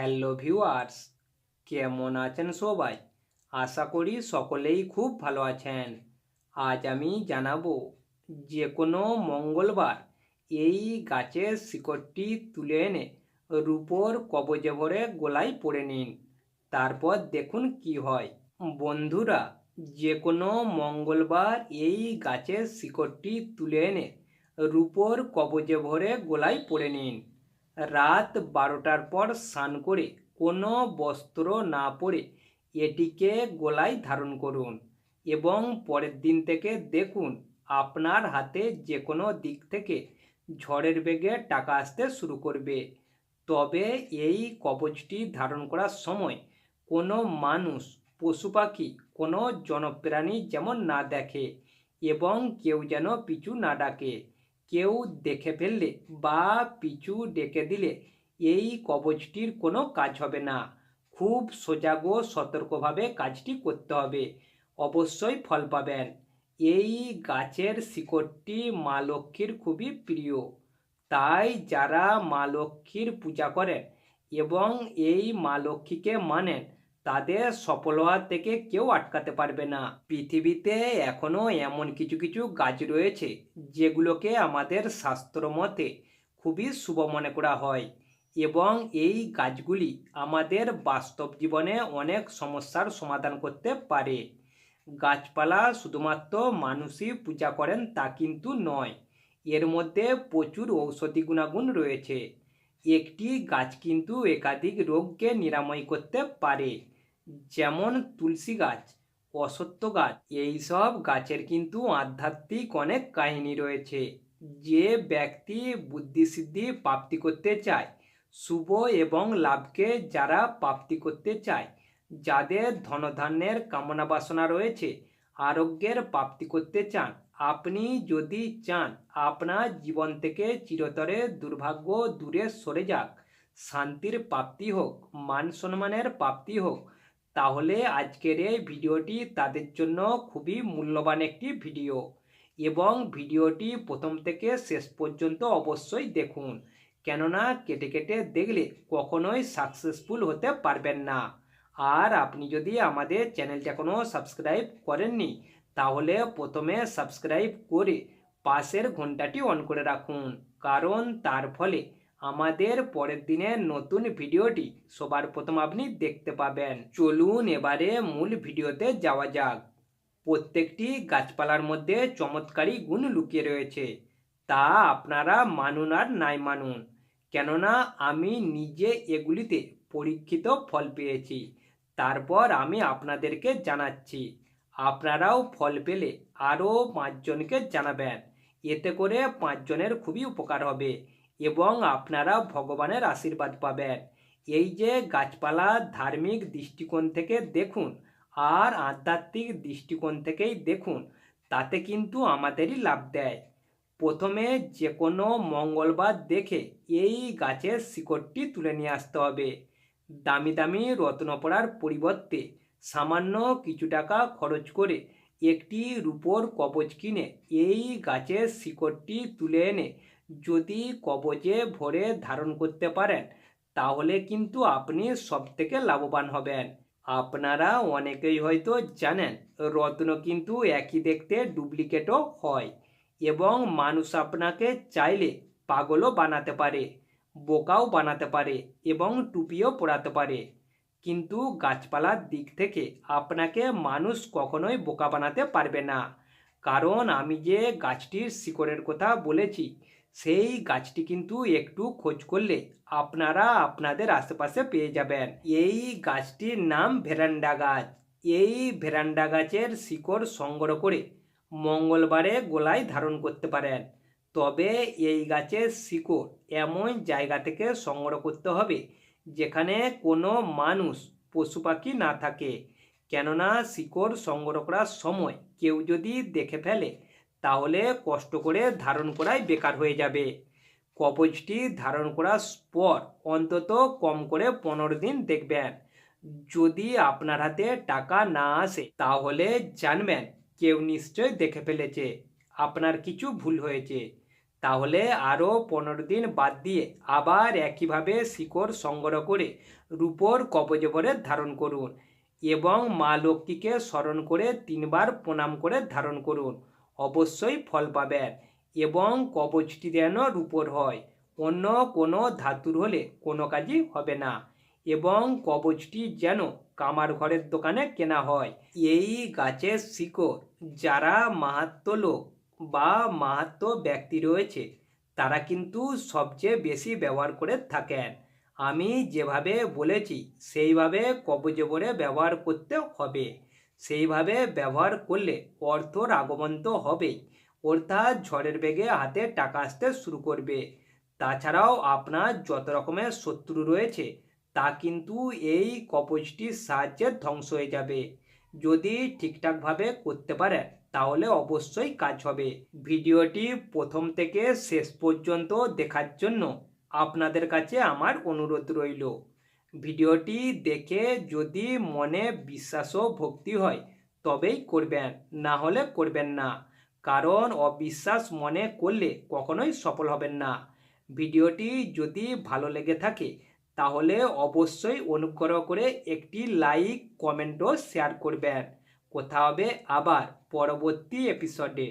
Hello viewers কেমন আছেন সবাই? আশা করি সকলেই খুব ভালো আছেন। আজ আমি জানাব যে কোনো মঙ্গলবার এই গাছের শিকড়টি তুলে এনে রূপোর কবজে ভরে গোলায় পড়ে নিন। তারপর দেখুন কি হয়। বন্ধুরা যে কোনো মঙ্গলবার এই গাছের শিকড়টি তুলে এনে রূপোর কবজে ভরে গোলায় পড়ে নিন। রাত বারোটার পর স্নান করে কোনো বস্ত্র না পরে এটিকে গলায় ধারণ করুন এবং পরের দিন থেকে দেখুন আপনার হাতে যে কোনো দিক থেকে ঝড়ের বেগে টাকা আসতে শুরু করবে। তবে এই কবচটি ধারণ করার সময় কোনো মানুষ, পশু পাখি, কোনো জনপ্রাণী যেমন না দেখে এবং কেউ যেন পিছু না ডাকে। কেউ দেখে ফেললে বা পিছু ডেকে দিলে এই কবচটির কোনো কাজ হবে না। খুব সজাগ ও সতর্কভাবে কাজটি করতে হবে। অবশ্যই ফল পাবেন। এই গাছের শিকড়টি মা লক্ষ্মীর খুবই প্রিয়। তাই যারা মা লক্ষ্মীর পূজা করেন এবং এই মা লক্ষ্মীকে মানেন তাদের সফল হওয়া থেকে কেউ আটকাতে পারবে না। পৃথিবীতে এখনও এমন কিছু কিছু গাছ রয়েছে, যেগুলোকে আমাদের শাস্ত্র মতে খুবই শুভ মনে করা হয় এবং এই গাছগুলি আমাদের বাস্তব জীবনে অনেক সমস্যার সমাধান করতে পারে। গাছপালা শুধুমাত্র মানুষই পূজা করেন তা কিন্তু নয়, এর মধ্যে প্রচুর ঔষধি গুণাগুণ রয়েছে। একটি গাছ কিন্তু একাধিক রোগকে নিরাময় করতে পারে। যেমন তুলসী গাছ অসত্য গাছ এইসব গাছের কিন্তু আধ্যাত্মিক অনেক কাহিনী রয়েছে। যে ব্যক্তি বুদ্ধিসিদ্ধি প্রাপ্তি করতে চায়, শুভ এবং লাভকে যারা প্রাপ্তি করতে চায়, যাদের ধনধান্যের কামনা বাসনা রয়েছে, আরোগ্যের প্রাপ্তি করতে চান আপনি যদি চান আপনার জীবন থেকে চিরতরে দুর্ভাগ্য দূরে সরে যাক, শান্তির প্রাপ্তি হোক, মান সম্মানের প্রাপ্তি হোক, তাহলে আজকের এই ভিডিওটি তাদের জন্য খুবই মূল্যবান একটি ভিডিও। এবং ভিডিওটি প্রথম থেকে শেষ পর্যন্ত অবশ্যই দেখুন, কেননা কেটে কেটে দেখলে কখনোই সাকসেসফুল হতে পারবেন না। আর আপনি যদি আমাদের চ্যানেলটা এখনও সাবস্ক্রাইব করেননি তাহলে প্রথমে সাবস্ক্রাইব করে পাশের ঘন্টাটি অন করে রাখুন। কারণ তার ফলে আমাদের পরের দিনের নতুন ভিডিওটি সবার প্রথম আপনি দেখতে পাবেন। চলুন এবারে মূল ভিডিওতে যাওয়া যাক। প্রত্যেকটি গাছপালার মধ্যে চমৎকারী গুণ লুকিয়ে রয়েছে। তা আপনারা মানুন আর নাই মানুন। কেননা আমি নিজে এগুলিতে পরীক্ষিত ফল পেয়েছি। তারপর আমি আপনাদেরকে জানাচ্ছি। আপনারাও ফল পেলে আরও পাঁচজনকে জানাবেন। এতে করে পাঁচজনের খুবই উপকার হবে এবং আপনারা ভগবানের আশীর্বাদ পাবেন। এই যে গাছপালা ধার্মিক দৃষ্টিকোণ থেকে দেখুন আর আধ্যাত্মিক দৃষ্টিকোণ থেকেই দেখুন, তাতে কিন্তু আমাদেরই লাভ দেয়। প্রথমে যে কোনো মঙ্গলবার দেখে এই গাছের শিকড়টি তুলে নিয়ে আসতে হবে। দামি দামি রত্ন পড়ার পরিবর্তে সামান্য কিছু টাকা খরচ করে একটি রূপোর কবচ কিনে এই গাছের শিকড়টি তুলে এনে যদি কবচে ভরে ধারণ করতে পারেন, তাহলে কিন্তু আপনি সব থেকে লাভবান হবেন। আপনারা অনেকেই হয়তো জানেন, রত্ন কিন্তু একই দেখতে ডুপ্লিকেটও হয় এবং মানুষ আপনাকে চাইলে পাগলও বানাতে পারে, বোকাও বানাতে পারে এবং টুপিও পরাতে পারে। কিন্তু গাছপালার দিক থেকে আপনাকে মানুষ কখনোই বোকা বানাতে পারবে না। কারণ আমি যে গাছটির শিকড়ের কথা বলেছি, সেই গাছটি কিন্তু একটু খোঁজ করলে আপনারা আপনাদের আশেপাশে পেয়ে যাবেন। এই গাছটির নাম ভেরান্ডা গাছ। এই ভেরান্ডা গাছের শিকড় সংগ্রহ করে মঙ্গলবারে গোলায় ধারণ করতে পারেন। তবে এই গাছের শিকড় এমন জায়গা থেকে সংগ্রহ করতে হবে যেখানে কোনো মানুষ পশু পাখি না থাকে। কেননা শিকড় সংগ্রহ করার সময় কেউ যদি দেখে ফেলে, তাহলে কষ্ট করে ধারণ করাই বেকার হয়ে যাবে। কবচটি ধারণ করার পর অন্তত কম করে পনেরো দিন দেখবেন। যদি আপনার হাতে টাকা না আসে, তাহলে জানবেন কেউ নিশ্চয় দেখে ফেলেছে। আপনার কিছু ভুল হয়েছে। তাহলে আরও পনেরো দিন বাদ দিয়ে আবার একইভাবে শিকড় সংগ্রহ করে রূপোর কবজবরে ধারণ করুন এবং মা লক্ষ্মীকে স্মরণ করে তিনবার প্রণাম করে ধারণ করুন। অবশ্যই ফল পাবেন এবং কবচটি যেন রূপোর হয়, অন্য কোনো ধাতুর হলে কোনো কাজই হবে না এবং কবচটি যেন কামার ঘরের দোকানে কেনা হয়। এই গাছের শিকড় যারা মাহাত্ম লোক বা মাহাত্ম ব্যক্তি রয়েছে, তারা কিন্তু সবচেয়ে বেশি ব্যবহার করে থাকেন। আমি যেভাবে বলেছি, সেইভাবে কবজবরে ব্যবহার করতে হবে। সেইভাবে ব্যবহার করলে অর্থর আগমন তো হবেই, অর্থাৎ ঝড়ের বেগে হাতে টাকা আসতে শুরু করবে। তাছাড়াও আপনার যত রকমের শত্রু রয়েছে, তা কিন্তু এই কবজটির সাহায্যে ধ্বংস হয়ে যাবে। যদি ঠিকঠাকভাবে করতে পারেন তাহলে অবশ্যই কাজ হবে। ভিডিওটি প্রথম থেকে শেষ পর্যন্ত দেখার জন্য আপনাদের কাছে আমার অনুরোধ রইল। ভিডিওটি দেখে যদি মনে বিশ্বাস ও ভক্তি হয়, তবেই করবেন, না হলে করবেন না। কারণ অবিশ্বাস মনে করলে কখনোই সফল হবেন না। ভিডিওটি যদি ভালো লেগে থাকে, তাহলে অবশ্যই অনুগ্রহ করে একটি লাইক, কমেন্ট ও শেয়ার করবেন। কথা হবে আবার পরবর্তী এপিসোডে